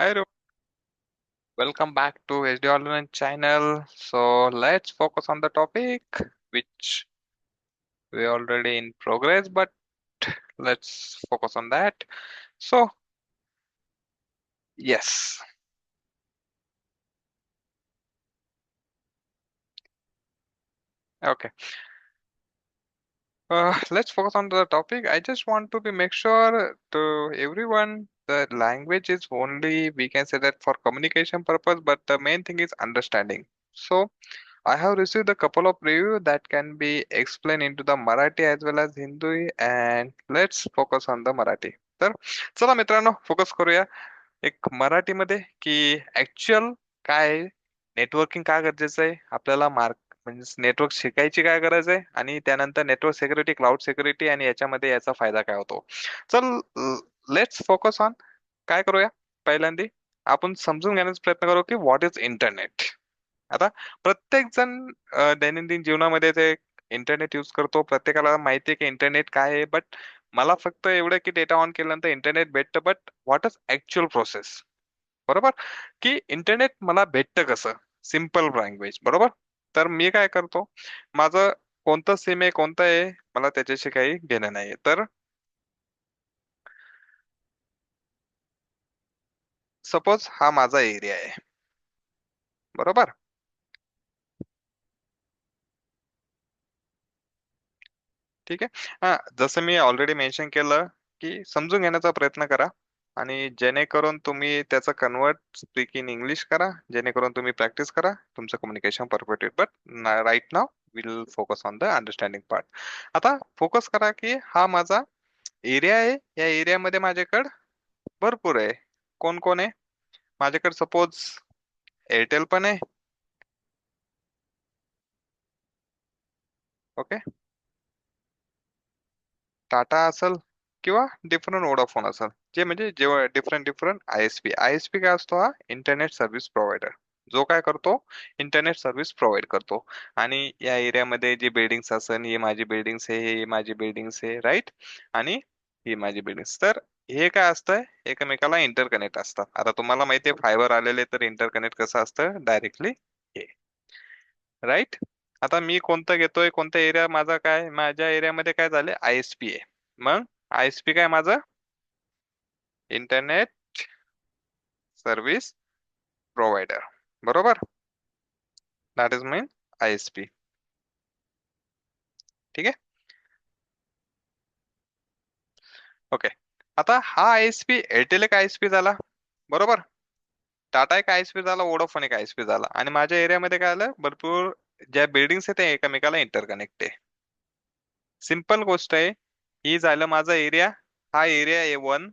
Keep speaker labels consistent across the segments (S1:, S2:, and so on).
S1: Hi, everyone. Welcome back to HD Online channel. So let's focus on the topic which we already in progress, but let's focus on that. So yes, okay. Uh, let's focus on the topic. I just want to be make sure to everyone the language is only we can say that for communication purpose, but the main thing is understanding. So I have received a couple of review that can be explained into the Marathi as well as Hindi and let's focus on the Marathi. तर चला मित्रांनो focus करूया एक मराठीमध्ये की actual काय networking काय गरजेचं आहे आपल्याला मार्क म्हणजे नेटवर्क शिकायची काय गरज आहे आणि त्यानंतर नेटवर्क सिक्युरिटी क्लाउड सिक्युरिटी आणि याच्यामध्ये याचा फायदा काय होतो चल लेट्स फोकस ऑन काय करूया? पहिल्यांदा आपण समजून घेण्याचा प्रयत्न करू की व्हॉट इज इंटरनेट आता प्रत्येक जण दैनंदिन जीवनामध्ये ते इंटरनेट युज करतो. प्रत्येकाला माहिती आहे की इंटरनेट काय आहे बट मला फक्त एवढं की डेटा ऑन केल्यानंतर इंटरनेट भेटतं but what is actual process बरोबर? की इंटरनेट मला भेटतं कसं? सिंपल लँग्वेज बरोबर? तर मी काय करतो? माझं कोणतं सिम आहे कोणतं आहे मला त्याच्याशी काही घेणं नाहीये. तर सपोज हा माझा एरिया आहे. बरोबर? ठीक आहे. हा जसं मी ऑलरेडी मेन्शन केलं की समजून घेण्याचा प्रयत्न करा आणि जेणेकरून तुम्ही त्याचं कन्वर्ट स्पीक इन इंग्लिश करा जेणेकरून तुम्ही प्रॅक्टिस करा तुमचं communication perfect but right now will focus on the understanding part आता फोकस करा की हा माझा एरिया आहे. या एरियामध्ये माझ्याकडे भरपूर आहे. कोण कोण आहे? माझ्याकडे सपोज एअरटेल पण आहे. ओके टाटा असेल किंवा डिफरंट ओडाफोन असेल. जे म्हणजे जेव्हा different different I S P I S P काय असतो हा? इंटरनेट सर्व्हिस प्रोव्हायडर जो काय करतो? इंटरनेट सर्व्हिस प्रोव्हाइड करतो. आणि या एरियामध्ये जी बिल्डिंग्स असेल हे माझी बिल्डिंग्स आहे हे माझी बिल्डिंग्स आहे राईट आणि ही माझी बिल्डिंग तर हे काय असतंय? एकमेकाला इंटरकनेक्ट असतात. आता तुम्हाला माहिती आहे फायबर आलेले तर इंटरकनेक्ट कसं असतं? डायरेक्टली हे. राईट आता मी कोणतं घेतोय? कोणत्या एरिया माझा काय? माझ्या एरियामध्ये काय झाले आय एस पी आहे. मग आय एस पी काय माझं? इंटरनेट सर्व्हिस प्रोव्हायडर बरोबर? That is mean I S P ठीक आहे? ओके. आता हा आय एस पी एअरटेल एक आय एस पी झाला. बरोबर? टाटा एक आय एस पी झाला वोडाफोन एक आय एस पी झाला. आणि माझ्या एरियामध्ये काय आलं भरपूर ज्या बिल्डिंग्स आहेत ते एकमेकाला इंटरकनेक्ट आहे. सिंपल गोष्ट आहे. ही झालं माझा एरिया हा एरिया ए वन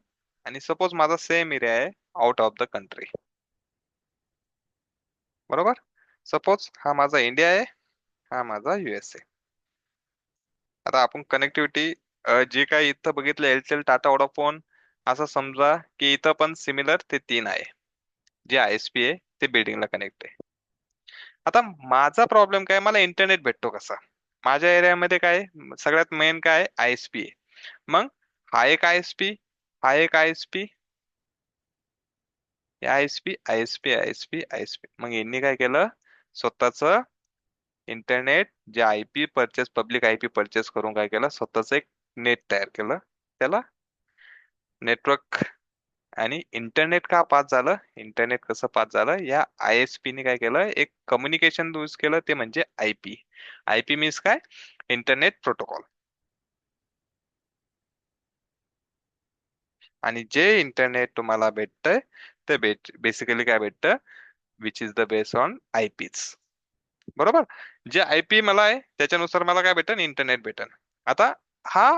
S1: आणि सपोज माझा सेम एरिया आहे आउट ऑफ द कंट्री बरोबर? सपोज हा माझा इंडिया आहे. हा माझा युएसए आता आपण कनेक्टिव्हिटी जे काही इथं बघितलं एअरटेल टाटा वोडाफोन असं समजा की इथं पण सिमिलर ते तीन आहे. जे आय एस पी आहे ते बिल्डिंगला कनेक्ट आहे. आता माझा प्रॉब्लेम काय? मला इंटरनेट भेटतो कसा? माझ्या एरियामध्ये काय? सगळ्यात मेन काय? आय एस पी आहे. मग हा एक आय एस पी हा एक I S P I S P I S P I S P I S P मग यांनी काय केलं? स्वतःच इंटरनेट जे I P purchase public I P purchase करून काय केलं? स्वतःच एक नेट तयार केलं. त्याला नेटवर्क आणि इंटरनेट का पास झालं? इंटरनेट कसं पास झालं? या आय एस पीने काय केलं? एक कम्युनिकेशन यूज केलं ते म्हणजे I P I P means काय? इंटरनेट प्रोटोकॉल आणि जे इंटरनेट तुम्हाला भेटतंय ते बेसिकली काय भेटतं? Which is the base on I peach बरोबर? जे आय पी मला आहे त्याच्यानुसार मला काय भेटन? इंटरनेट भेटन. आता हा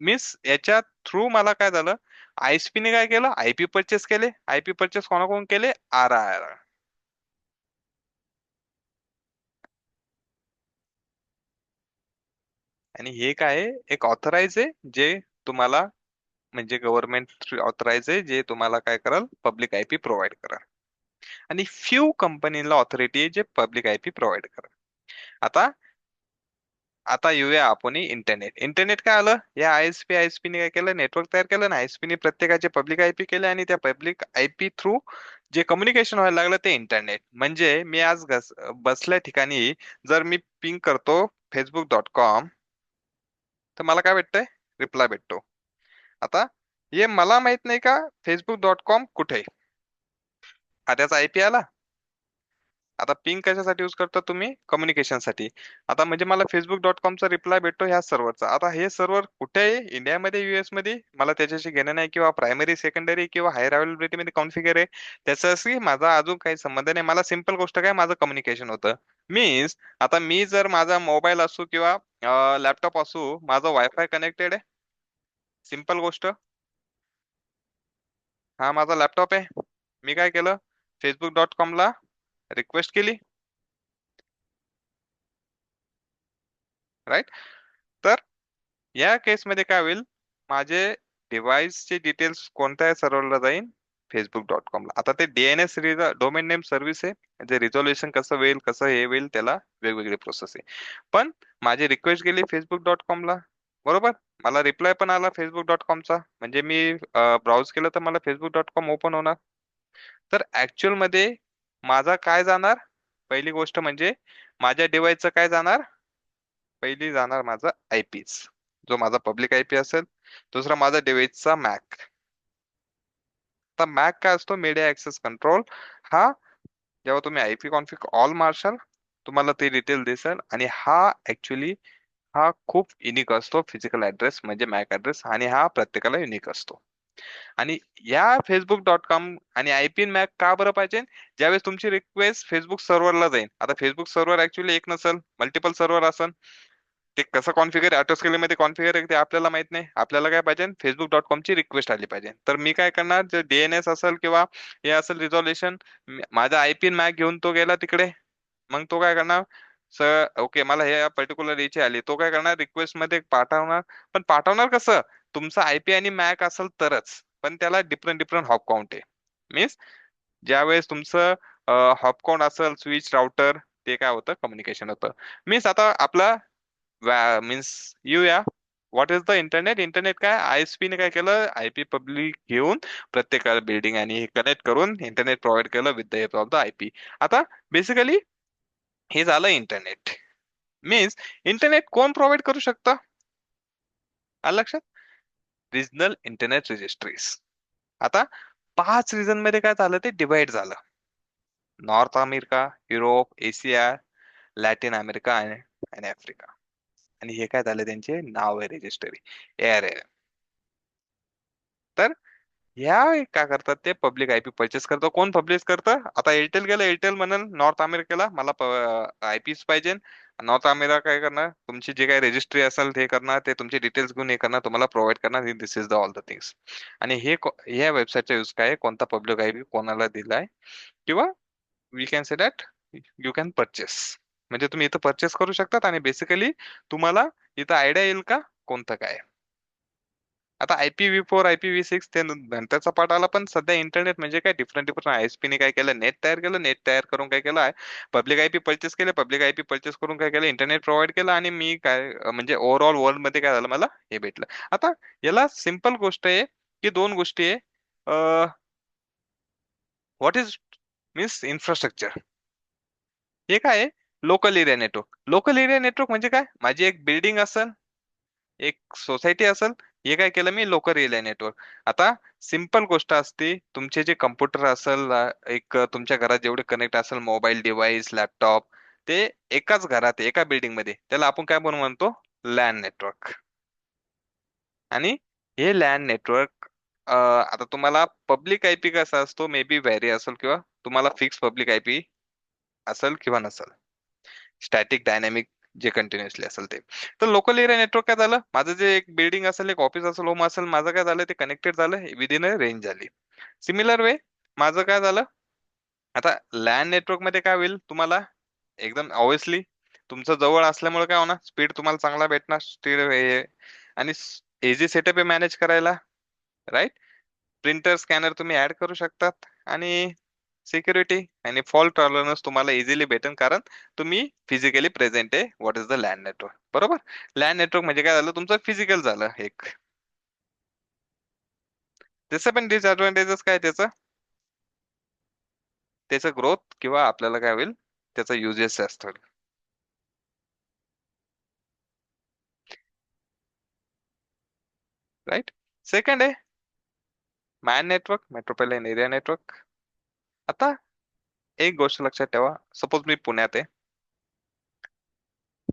S1: मीन्स याच्या थ्रू मला काय झालं? आयएसपी ने काय केलं? आयपी परचेस केले. आयपी परचेस कोणाकडून केले? आर आर आणि हे काय एक ऑथराइज आहे जे तुम्हाला म्हणजे गव्हर्नमेंट ऑथराइज आहे जे तुम्हाला काय कराल? पब्लिक आयपी प्रोव्हाइड कराल. आणि फ्यू कंपनीला ऑथॉरिटी आहे जे पब्लिक आयपी प्रोव्हाइड कराल. आता आता येऊया आपण इंटरनेट. इंटरनेट काय आलं? या I S P I S पीने काय केलं? नेटवर्क तयार केलं ना आय एस पी ने प्रत्येकाचे पब्लिक आय पी केले आणि त्या पब्लिक आय पी थ्रू जे कम्युनिकेशन व्हायला लागलं ते इंटरनेट. म्हणजे मी आज बसल्या ठिकाणी जर मी पिंग करतो फेसबुक डॉट कॉम तर मला काय भेटतंय? रिप्लाय भेटतो. आता हे मला माहीत नाही का? फेसबुक डॉट कॉम कुठे? आहे? हा त्याचा आय पी आला? आता पिंग कशासाठी यूज करता तुम्ही? कम्युनिकेशनसाठी आता म्हणजे मला फेसबुक डॉट कॉमचा रिप्लाय भेटतो ह्या सर्व्हरचा आता हे सर्व्हर कुठे आहे? इंडियामध्ये युएसमध्ये? मला त्याच्याशी घेणं नाही किंवा प्रायमरी सेकंडरी किंवा हायर अवेलेबिलिटीमध्ये कॉन्फिगर आहे. त्याच्याशी माझा अजून काही संबंध नाही. मला सिंपल गोष्ट काय? माझं कम्युनिकेशन होतं. मीन्स आता मी जर माझा मोबाईल असू किंवा लॅपटॉप असू माझं वायफाय कनेक्टेड आहे? सिंपल गोष्ट. हा माझा लॅपटॉप आहे. मी काय केलं? फेसबुक डॉट कॉमला रिक्वेस्ट केली? राईट तर या केसमध्ये काय होईल? माझे डिव्हाइसचे डिटेल्स कोणत्या सर्व्हरला जाईल फेसबुक डॉट कॉमला आता ते डीएनएस डोमेन नेम सर्व्हिस आहे. जे रिझोल्युशन कसं होईल कसं हे होईल त्याला वेगवेगळी प्रोसेस आहे. पण माझी रिक्वेस्ट गेली फेसबुक डॉट कॉमला बरोबर? मला रिप्लाय पण आला फेसबुक डॉट कॉमचा म्हणजे मी ब्राउज केलं तर मला फेसबुक डॉट कॉम ओपन होणार. तर ऍक्च्युअलमध्ये माझा काय जाणार? पहिली गोष्ट म्हणजे माझ्या डिवाइसचं काय जाणार? पहिली जाणार माझा आयपीच जो माझा पब्लिक आयपी असेल दुसरा माझा डिवाइसचा मॅक. आता मॅक काय असतो? Media access control. हा जेव्हा तुम्ही आयपी कॉन्फिक ऑल मारशाल तुम्हाला ते डिटेल दिसेल आणि हा ऍक्च्युली हा खूप युनिक असतो. फिजिकल ऍड्रेस म्हणजे मॅक ऍड्रेस आणि हा प्रत्येकाला युनिक असतो. आणि या फेसबुक डॉट कॉम आणि आयपी मॅक का बरं पाहिजे? ज्यावेळेस तुमची रिक्वेस्ट फेसबुक सर्व्हरला जाईल. आता फेसबुक सर्व्हर ऍक्च्युली एक नसेल मल्टिपल सर्व्हर असेल. ते कसं कॉन्फिगर ऑटो मध्ये कॉन्फिगर आहे ते आपल्याला माहीत नाही. आपल्याला काय पाहिजे? फेसबुक डॉट कॉम ची रिक्वेस्ट आली पाहिजे. तर मी काय करणार? जे डीएनएस असेल किंवा हे असेल रिझॉल्युशन माझा आयपी मॅक घेऊन तो गेला तिकडे. मग तो काय करणार? सर ओके मला हे पर्टिक्युलर याची आली. तो काय करणार? रिक्वेस्टमध्ये पाठवणार. पण पाठवणार कसं? तुमचा आयपी आणि मॅक असेल तरच पण त्याला डिफरंट डिफरंट हॉप काउंट आहे. मीन्स ज्यावेळेस तुमचं हॉप काउंट असेल स्विच राउटर ते काय होतं? कम्युनिकेशन होतं. मीन्स आता आपला मीन्स येऊया. What is the internet internet काय? आय एस ने काय केलं? आयपी पब्लिक घेऊन प्रत्येक बिल्डिंग आणि हे कनेक्ट करून इंटरनेट प्रोव्हाइड केलं with the help of the IP आता बेसिकली हे झालं इंटरनेट मीन्स इंटरनेट कोण प्रोव्हाइड करू शकतं? आलं लक्षात? रिजनल इंटरनेट रजिस्ट्रीज आता पाच रिजनमध्ये काय झालं? ते डिवाइड झालं. North America Europe Asia Latin America आणि आफ्रिका आणि हे काय झालं त्यांचे? नाव आहे रजिस्टरी एअर आहे तर ह्या काय करतात ते? पब्लिक आयपी परचेस करतो. कोण पब्लिश करतं? आता एअरटेल गेलं. एअरटेल म्हणाल नॉर्थ अमेरिकेला मला आयपीस पाहिजे नॉर्थ अमेरिका काय करणार? तुमची जे काही रजिस्ट्री असेल ते करणार ते तुमचे डिटेल्स घेऊन हे करणार तुम्हाला प्रोव्हाइड करणार this is the all the things आणि हे ह्या वेबसाईटचा यूज काय कोणता पब्लिक आयपी कोणाला दिलाय? किंवा we can say that you can purchase म्हणजे तुम्ही इथं परचेस करू शकतात आणि बेसिकली तुम्हाला इथं आयडिया येईल का? कोणतं काय? आता IP v four IP v six ते नंतरचा पाठ आला पण सध्या इंटरनेट म्हणजे काय डिफरंट डिफरंट आयएसपी ने काय केलं नेट तयार केलं नेट तयार करून काय केलं आहे. पब्लिक आयपी परचेस केले पब्लिक आयपी परचेस करून काय केलं इंटरनेट प्रोव्हाइड केलं आणि मी काय म्हणजे ओव्हरऑल वर्ल्डमध्ये काय झालं मला हे भेटलं. आता याला सिंपल गोष्ट आहे की दोन गोष्टी आहे. व्हॉट इज मीन्स इन्फ्रास्ट्रक्चर हे काय local area network local area network म्हणजे काय? माझी एक बिल्डिंग असेल एक सोसायटी असेल हे काय केलं मी लोकल रिले नेटवर्क आता सिंपल गोष्ट असते तुमचे जे कम्प्युटर असेल एक तुमच्या घरात जेवढे कनेक्ट असेल मोबाईल डिव्हाइस लॅपटॉप ते एकाच घरात एका बिल्डिंगमध्ये त्याला आपण काय म्हणून म्हणतो? लँड नेटवर्क आणि हे लँड नेटवर्क आता तुम्हाला पब्लिक आयपी कसा असतो मे बी व्हॅरी असेल किंवा तुम्हाला फिक्स पब्लिक आयपी असेल किंवा नसेल. स्टॅटिक डायनॅमिक जे कंटिन्युअसली असेल ते. तर लोकल एरिया नेटवर्क काय झालं? माझं जे एक बिल्डिंग असेल एक ऑफिस असेल होम असेल माझं काय झालं? ते कनेक्टेड झालं विदिन अ रेंज झाली. सिमिलर वे माझं काय झालं? आता लँड नेटवर्कमध्ये काय होईल तुम्हाला? एकदम ऑब्विसली तुमचं जवळ असल्यामुळे काय होणार? स्पीड तुम्हाला चांगला भेटणार स्पीड आणि इझी सेटअप आहे मॅनेज करायला राईट प्रिंटर स्कॅनर तुम्ही ऍड करू शकतात. आणि सिक्युरिटी आणि फॉल्ट टॉलरन्स तुम्हाला इझिली भेटेल कारण तुम्ही फिजिकली प्रेझेंट आहे. What is the land network बरोबर? लँड नेटवर्क म्हणजे काय झालं? तुमचं फिजिकल झालं एक. त्याचं पण डिसएडव्हान्टेजेस काय त्याचं? त्याचं ग्रोथ किंवा आपल्याला काय होईल? त्याचा युजेस जास्त होईल. राईट सेकंड आहे. MAN network metropolitan area network आता एक गोष्ट लक्षात ठेवा. सपोज मी पुण्यात आहे.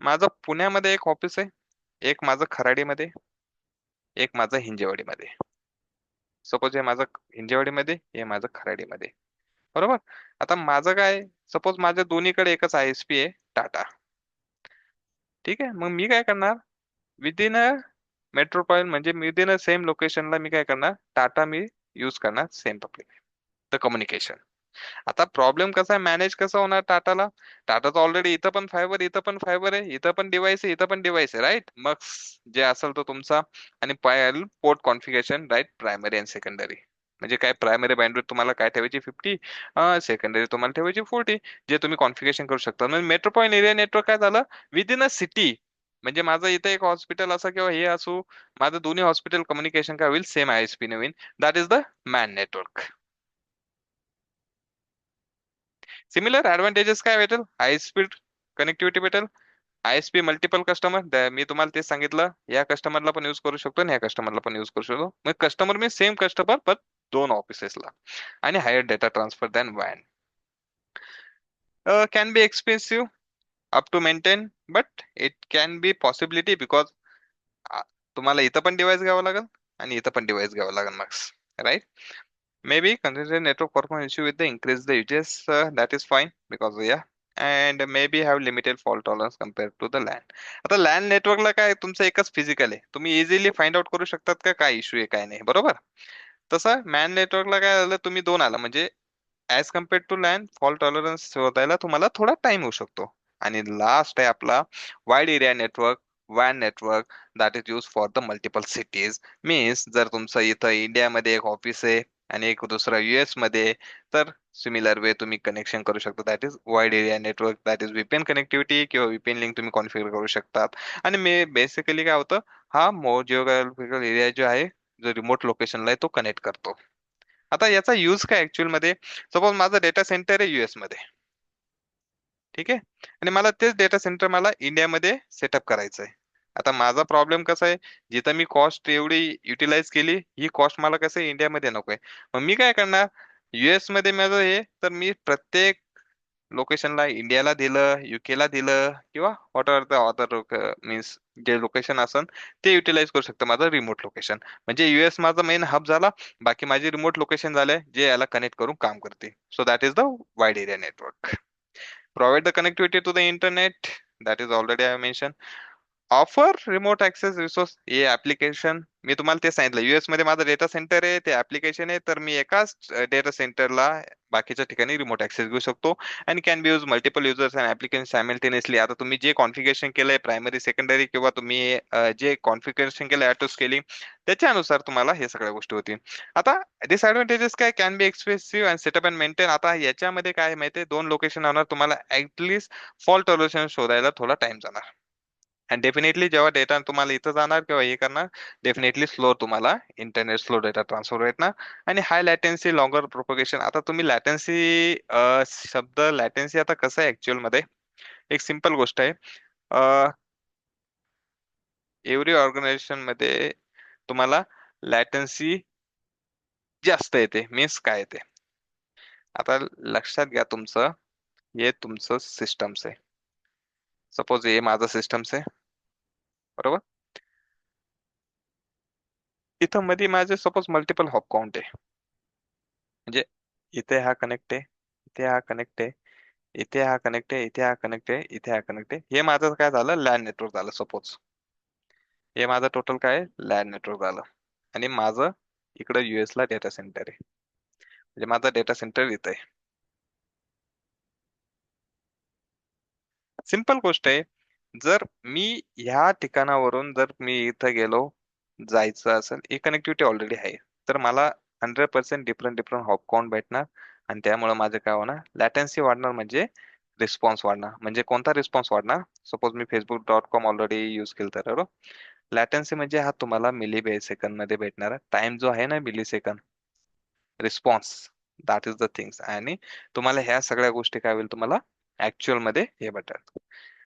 S1: माझं पुण्यामध्ये एक ऑफिस आहे. एक माझं खराडीमध्ये. एक माझं हिंजेवाडीमध्ये. सपोज हे माझं हिंजेवाडीमध्ये हे माझं खराडीमध्ये. बरोबर? आता माझं काय सपोज माझ्या दोन्हीकडे एकच आय एस पी आहे टाटा. ठीक आहे? मग मी काय करणार? विदिन अ मेट्रोपॉलिटन म्हणजे विदिन अ सेम लोकेशनला मी काय करणार? टाटा मी यूज करणार सेम पब्लिक द कम्युनिकेशन आता प्रॉब्लेम कसा आहे? मॅनेज कसं होणार टाटाला? टाटाचं ऑलरेडी इथं पण फायबर इथं पण फायबर आहे इथं पण डिवाइस आहे इथं पण डिवाइस आहे राईट मग जे असेल तो तुमचा आणि port configuration right primary and secondary म्हणजे काय प्रायमरी बँडविड्थ तुम्हाला काय ठेवायची? फिफ्टी सेकंडरी तुम्हाला ठेवायची फोर्टी जे तुम्ही कॉन्फिगरेशन करू शकता. म्हणजे मेट्रोपॉलिटन एरिया नेटवर्क काय झालं? विदिन अ सिटी म्हणजे माझं इथं एक हॉस्पिटल असं किंवा हे असू माझं दोन्ही हॉस्पिटल कम्युनिकेशन काय होईल? Same I S P Naveen that is the MAN network similar advantages काय भेटेल? हाय स्पीड कनेक्टिव्हिटी भेटेल. I S P multiple customer मी तुम्हाला तेच सांगितलं. या कस्टमरला पण युज करू शकतो आणि या कस्टमरला पण युज करू शकतो. मग कस्टमर मी सेम कस्टमर पण दोन ऑफिसेसला आणि higher data transfer than van can be expensive up to maintain but it can be possibility because तुम्हाला इथं पण डिवाइस घ्यावं लागेल आणि इथं पण डिवाइस घ्यावं लागेल मग right maybe considering network performance issue with the increase the uses uh, that is fine because yeah. And maybe have limited fault tolerance compared to the LAN. आता लँड नेटवर्कला काय तुमचं एकच फिजिकल आहे तुम्ही इझिली फाइंड आउट करू शकतात का? काय इश्यू आहे काय नाही. बरोबर? तसं मॅन नेटवर्कला काय झालं तुम्ही दोन आला. म्हणजे as compared to LAN fault tolerance शोधायला तुम्हाला थोडा टाइम होऊ शकतो. आणि लास्ट आहे आपला wide area network van network that is use for the multiple cities means जर तुमचं इथं इंडियामध्ये एक ऑफिस आहे आणि एक दुसरा युएसमध्ये तर सिमिलर वे तुम्ही कनेक्शन करू शकता. That is wide area network that is VPN connectivity किंवा व्हीपीएन लिंक तुम्ही कॉन्फिगर करू शकतात. आणि मे बेसिकली काय होतं हा मो जिओग्राफिकल एरिया जो आहे जो रिमोट लोकेशनला आहे तो कनेक्ट करतो. आता याचा यूज काय ऍक्च्युअलमध्ये? सपोज माझं डेटा सेंटर आहे युएसमध्ये. ठीक आहे? आणि मला तेच डेटा सेंटर मला इंडियामध्ये सेटअप करायचं आहे आता माझा प्रॉब्लेम कसा आहे जिथं मी कॉस्ट एवढी युटिलाइज केली ही कॉस्ट मला कसं इंडियामध्ये आहे मग मी काय करणार युएसमध्ये माझं हे तर मी प्रत्येक लोकेशनला इंडियाला दिलं युकेला दिलं किंवा what are the other means जे लोकेशन असन ते युटिलाइज करू शकतं माझं रिमोट लोकेशन म्हणजे युएस माझा मेन हब झाला बाकी माझे रिमोट लोकेशन झाले जे याला कनेक्ट करून काम करते. So that is the wide area network provide the connectivity to the internet that is already I mention offer remote access resource हे ऍप्लिकेशन मी तुम्हाला ते सांगितलं. युएसमध्ये माझं डेटा सेंटर आहे ते ऍप्लिकेशन आहे. तर मी एकाच डेटा सेंटरला बाकीच्या ठिकाणी रिमोट ऍक्सेस घेऊ शकतो. आणि can be use multiple users and application simultaneously आता तुम्ही जे कॉन्फिगरेशन केलंय प्रायमरी सेकंडरी किंवा तुम्ही जे कॉन्फिगरेशन केलंय ॲटो स्केलिंग त्याच्यानुसार तुम्हाला हे सगळ्या गोष्टी होतील. आता डिसएडव्हान्टेजेस काय? Can be expensive and setup and maintain आता याच्यामध्ये काय माहितीये? दोन लोकेशन होणार तुम्हाला ऍटलीस्ट फॉल्ट टॉलरेशन शोधायला थोडा टाइम जाणार. अँड डेफिनेटली जेव्हा डेटा तुम्हाला इथं जाणार किंवा हे करणार डेफिनेटली स्लो तुम्हाला इंटरनेट स्लो डेटा ट्रान्सफर भेटणार आणि हाय लॅटेन्सी लॉंगर प्रोपोगेशन आता तुम्ही लॅटेन्सी शब्द लॅटेन्सी आता कसं आहे ऍक्च्युअलमध्ये? एक सिंपल गोष्ट आहे. एव्हरी ऑर्गनायझेशनमध्ये तुम्हाला लॅटन्सी जास्त येते मीन्स काय येते? आता लक्षात घ्या तुमचं. हे तुमचं सिस्टम्स आहे. सपोज हे माझं सिस्टम्स आहे. बरोबर? इथं मध्ये माझे सपोज मल्टिपल हॉप काउंट आहे. म्हणजे इथे हा कनेक्ट आहे इथे हा कनेक्ट आहे इथे हा कनेक्ट आहे इथे हा कनेक्ट आहे इथे हा कनेक्ट आहे. हे माझं काय झालं? लँड नेटवर्क झालं सपोज हे माझं टोटल काय लँड नेटवर्क झालं. आणि माझं इकडं युएस ला डेटा सेंटर आहे. म्हणजे माझं डेटा सेंटर इथं आहे. सिंपल गोष्ट आहे. जर मी ह्या ठिकाणावरून जर मी इथं गेलो जायचं असेल ही कनेक्टिव्हिटी ऑलरेडी आहे. तर मला hundred percent different different hop count भेटणार आणि त्यामुळे माझं काय होणार? लॅटन्सी वाढणार म्हणजे रिस्पॉन्स वाढणार. म्हणजे कोणता रिस्पॉन्स वाढणार? सपोज मी Facebook dot com already use केलं तर बरोबर? लॅटन्सी म्हणजे हा तुम्हाला मिली सेकंदमध्ये भेटणार. टाइम जो आहे ना millisecond response that is the things आणि तुम्हाला ह्या सगळ्या गोष्टी काय होईल तुम्हाला? ऍक्च्युअलमध्ये हे भेटेल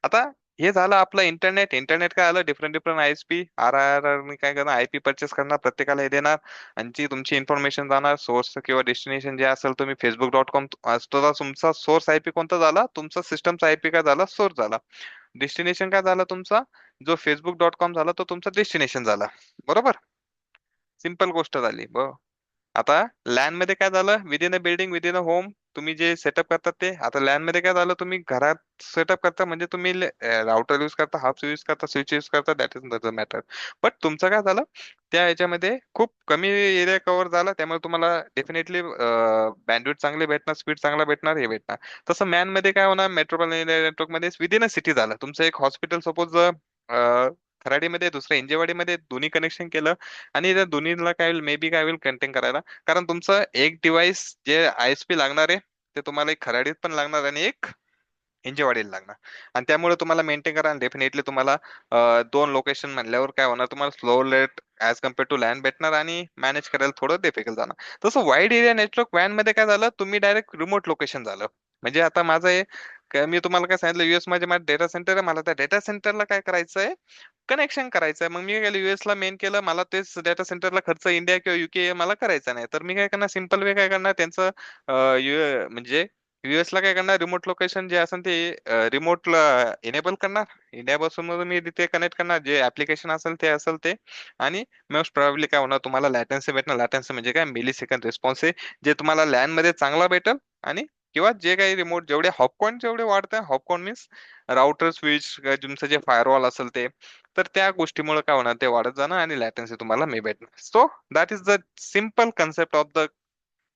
S1: आता हे झालं आपलं इंटरनेट इंटरनेट काय आलं? Different different I S P R R R काय करणार? आय पी परचेस करणार प्रत्येकाला हे देणार आणि जी तुमची इन्फॉर्मेशन जाणार सोर्स किंवा डेस्टिनेशन जे असेल तुम्ही फेसबुक डॉट कॉम तुमचा सोर्स आय पी कोणता झाला? तुमचा सिस्टमचा आय पी काय झाला? सोर्स झाला. डेस्टिनेशन काय झाला तुमचा? जो फेसबुक डॉट कॉम झाला तो तुमचा डेस्टिनेशन झाला. बरोबर? सिंपल गोष्ट झाली. ब आता लॅनमध्ये काय झालं? Within a building within a home तुम्ही जे सेटअप करतात ते आता लॅनमध्ये काय झालं तुम्ही घरात सेटअप करता म्हणजे तुम्ही राउटर युज करता हाफ युज करता स्विच युज करता that is the matter but तुमचं काय झालं त्या याच्यामध्ये खूप कमी एरिया कव्हर झाला त्यामुळे तुम्हाला डेफिनेटली बँडविड चांगले भेटणार स्पीड चांगला भेटणार हे भेटणार. तसं मॅनमध्ये काय होणार मेट्रोपॉलिटन नेटवर्कमध्ये विदिन अ सिटी झालं. तुमचं एक हॉस्पिटल सपोज खराडीमध्ये दुसरं इंजेवाडीमध्ये दोन्ही कनेक्शन केलं आणि त्या दोन्हीला काय होईल मे बी काय होईल कंटेन करायला. कारण तुमचं एक डिव्हाइस जे आय एस पी लागणार आहे ते तुम्हाला एक खराडीत पण लागणार आणि एक इंजेवाडीला लागणार. आणि त्यामुळे तुम्हाला मेंटेन करा डेफिनेटली तुम्हाला दोन लोकेशन म्हणल्यावर काय होणार तुम्हाला slow rate as compare to land भेटणार आणि मॅनेज करायला थोडं डिफिकल्ट जाणार. तसं वाईड एरिया नेटवर्क वॅनमध्ये काय झालं तुम्ही डायरेक्ट रिमोट लोकेशन झालं. म्हणजे आता माझं हे मी तुम्हाला काय सांगितलं युएसमध्ये माझं डेटा सेंटर आहे मला त्या डेटा सेंटरला काय करायचं आहे कनेक्शन करायचं आहे मग मी काय केलं युएस ला मेन केलं मला तेच डेटा सेंटरला खर्च इंडिया किंवा युके मला करायचा नाही. तर मी काय करणार सिंपल वे काय करणार त्यांचं म्हणजे युएस ला काय करणार रिमोट लोकेशन जे असेल ते रिमोटला इनेबल करणार. इंडिया पासून मी तिथे कनेक्ट करणार जे ऍप्लिकेशन असेल ते असेल ते. आणि मोस्ट प्रॉब्ली काय होणार तुम्हाला लॅटन्सी भेटणार. लॅटन्सी म्हणजे काय? मिली सेकंड रिस्पॉन्स आहे जे तुम्हाला लँडमध्ये चांगला भेटेल आणि किंवा जे काही रिमोट जेवढे हॉपकॉन जेवढे वाढत आहे हॉपकॉन मीन्स राउटर स्विच तुमचं जे फायरवॉल असेल ते तर त्या गोष्टीमुळे काय होणार ते वाढत जाणार आणि लॅटन्सी तुम्हाला मी भेटणार. So that is the simple concept of the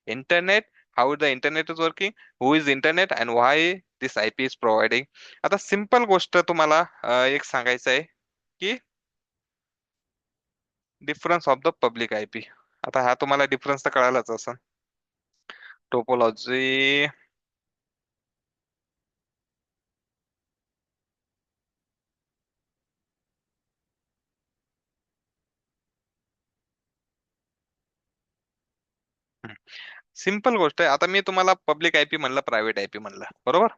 S1: internet how the internet is working who is internet and why this I P is providing आता सिंपल गोष्ट तुम्हाला एक सांगायचं आहे की difference of the public I P आता हा तुम्हाला डिफरन्स तर कळालाच असं टोपोलॉजी सिंपल गोष्ट आहे. आता मी तुम्हाला पब्लिक आयपी म्हणलं प्रायव्हेट आयपी म्हणलं. बरोबर?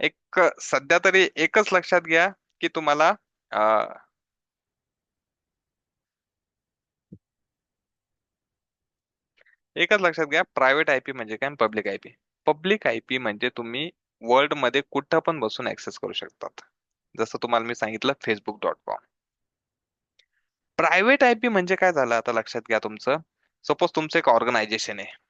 S1: एक सध्या तरी एकच लक्षात घ्या की तुम्हाला एकच लक्षात घ्या प्रायव्हेट आयपी म्हणजे काय पब्लिक आयपी पब्लिक आयपी म्हणजे तुम्ही वर्ल्डमध्ये कुठं पण बसून ऍक्सेस करू शकतात. जसं तुम्हाला मी सांगितलं Facebook dot com private IP म्हणजे काय झालं आता लक्षात घ्या तुमचं. सपोज तुमचं एक ऑर्गनायझेशन आहे.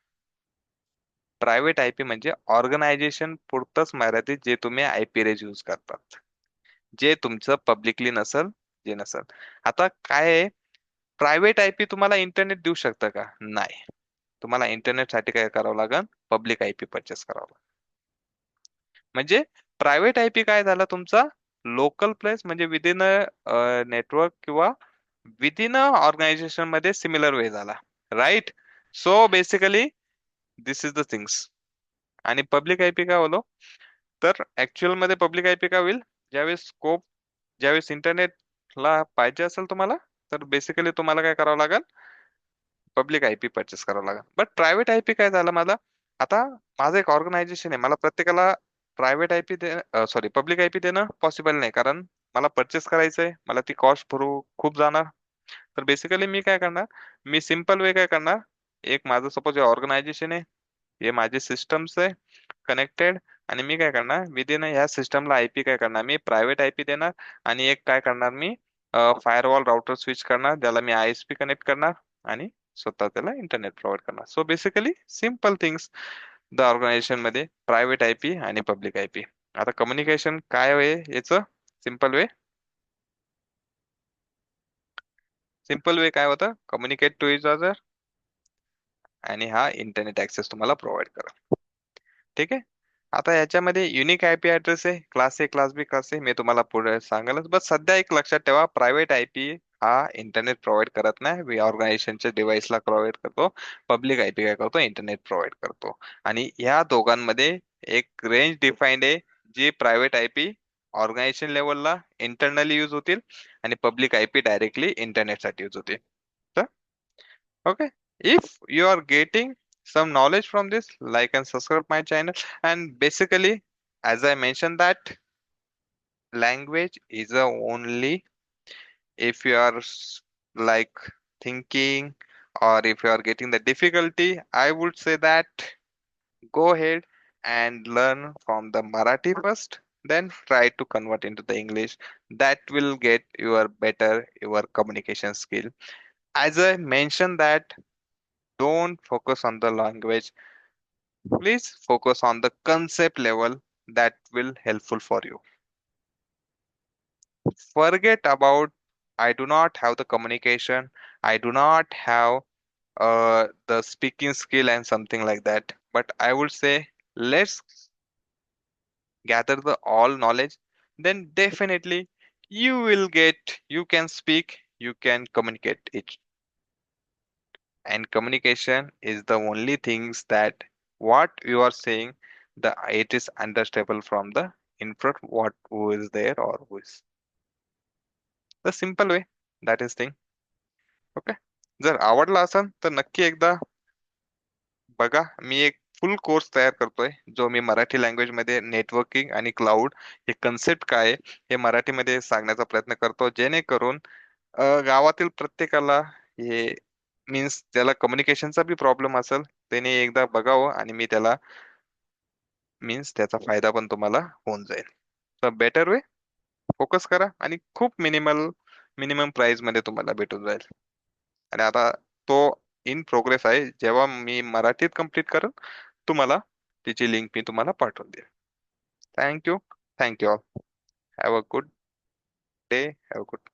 S1: प्रायव्हेट आयपी म्हणजे ऑर्गनायझेशन पुरतच मर्यादित जे तुम्ही आयपी रेज यूज करतात. जे तुमचं पब्लिकली नसल जे नसल. आता काय आहे? प्रायव्हेट आयपी तुम्हाला इंटरनेट देऊ शकतं का? नाही. तुम्हाला इंटरनेटसाठी काय करावं लागेल पब्लिक आयपी परचेस करावं लागेल म्हणजे प्रायव्हेट आयपी काय झाला तुमचा? लोकल प्लेस म्हणजे विदिन अ नेटवर्क किंवा विदिन अ ऑर्गनायझेशनमध्ये सिमिलर वे झाला. Right? So basically this is the things आणि पब्लिक आयपी काय बोलो तर ऍक्च्युअलमध्ये पब्लिक आय पी काय होईल? ज्यावेळेस स्कोप ज्यावेळेस इंटरनेटला पाहिजे असेल तुम्हाला तर बेसिकली तुम्हाला काय करावं लागेल? पब्लिक आयपी परचेस करावं लागेल. बट प्रायव्हेट आय पी काय झालं मला आता माझं एक ऑर्गनायझेशन आहे. मला प्रत्येकाला प्रायव्हेट आयपी दे सॉरी पब्लिक आयपी देणं पॉसिबल नाही. कारण मला परचेस आहे मला ती कॉस्ट भरू खूप जाणार. तर बेसिकली मी काय करणार? मी सिंपल वे काय करणार? एक माझं सपोज ऑर्गनायझेशन आहे हे माझे सिस्टम्स आहे कनेक्टेड आणि मी काय करणार? विदिन ह्या सिस्टमला आयपी काय करणार? मी प्रायव्हेट आयपी देणार आणि एक काय करणार मी? फायरवॉल राउटर स्विच करणार ज्याला मी आय एस पी कनेक्ट करणार आणि स्वतः त्याला इंटरनेट प्रोव्हाइड करणार. So basically simple things the ऑर्गनायझेशनमध्ये प्रायव्हेट आयपी आणि पब्लिक आयपी आता कम्युनिकेशन काय आहे याचं? सिंपल वे सिंपल वे काय होतं? कम्युनिकेट टू इच अदर आणि हा इंटरनेट ऍक्सेस तुम्हाला प्रोव्हाइड करा. ठीक आहे? आता याच्यामध्ये युनिक आयपी ऍड्रेस आहे class A class B class A मी तुम्हाला पुढे सांगालच. बस सध्या एक लक्षात ठेवा प्रायव्हेट आय पी हा इंटरनेट प्रोव्हाइड करत नाही. मी ऑर्गनायझेशनच्या डिव्हाइसला प्रोव्हाइड करतो. पब्लिक आयपी काय करतो? इंटरनेट प्रोव्हाइड करतो. आणि या दोघांमध्ये एक रेंज डिफाईंड आहे जी प्रायव्हेट आय पी ऑर्गनायझेशन लेवलला इंटरनली यूज होतील आणि पब्लिक आय पी डायरेक्टली इंटरनेटसाठी यूज होतील. तर okay if you are getting some knowledge from this like and subscribe my channel. And basically as i mentioned that language is the only if you are like thinking or if you are getting the difficulty i would say that go ahead and learn from the marathi first then try to convert into the english. That will get your better your communication skill. As i mentioned that don't focus on the language. Please focus on the concept level that will helpful for you. Forget about i do not have the communication. I do not have uh, the speaking skill and something like that. But i would say let's gather the all knowledge. Then definitely you will get you can speak you can communicate it and communication is the only things that what you are saying the it is understandable from the in front what who is there or who is the simple way that is thing okay जर आवडला असेल तर नक्की एकदा बघा मी एक फुल course तयार करतोय जो मी मराठी लँग्वेज मध्ये नेटवर्किंग आणि क्लाउड हे कन्सेप्ट काय आहे हे मराठीमध्ये सांगण्याचा प्रयत्न करतो जेणेकरून अ, गावातील प्रत्येकाला हे मीन्स त्याला कम्युनिकेशनचा बी प्रॉब्लेम असेल त्याने एकदा बघावं आणि मी त्याला मीन्स त्याचा फायदा पण तुम्हाला होऊन जाईल. तर बेटर वे फोकस करा आणि खूप मिनिमल मिनिमम प्राइसमध्ये तुम्हाला भेटून जाईल. आणि आता तो इन प्रोग्रेस आहे. जेव्हा मी मराठीत कंप्लीट करेन तुम्हाला तिची लिंक मी तुम्हाला पाठवून देईल thank you thank you all have a good day have a good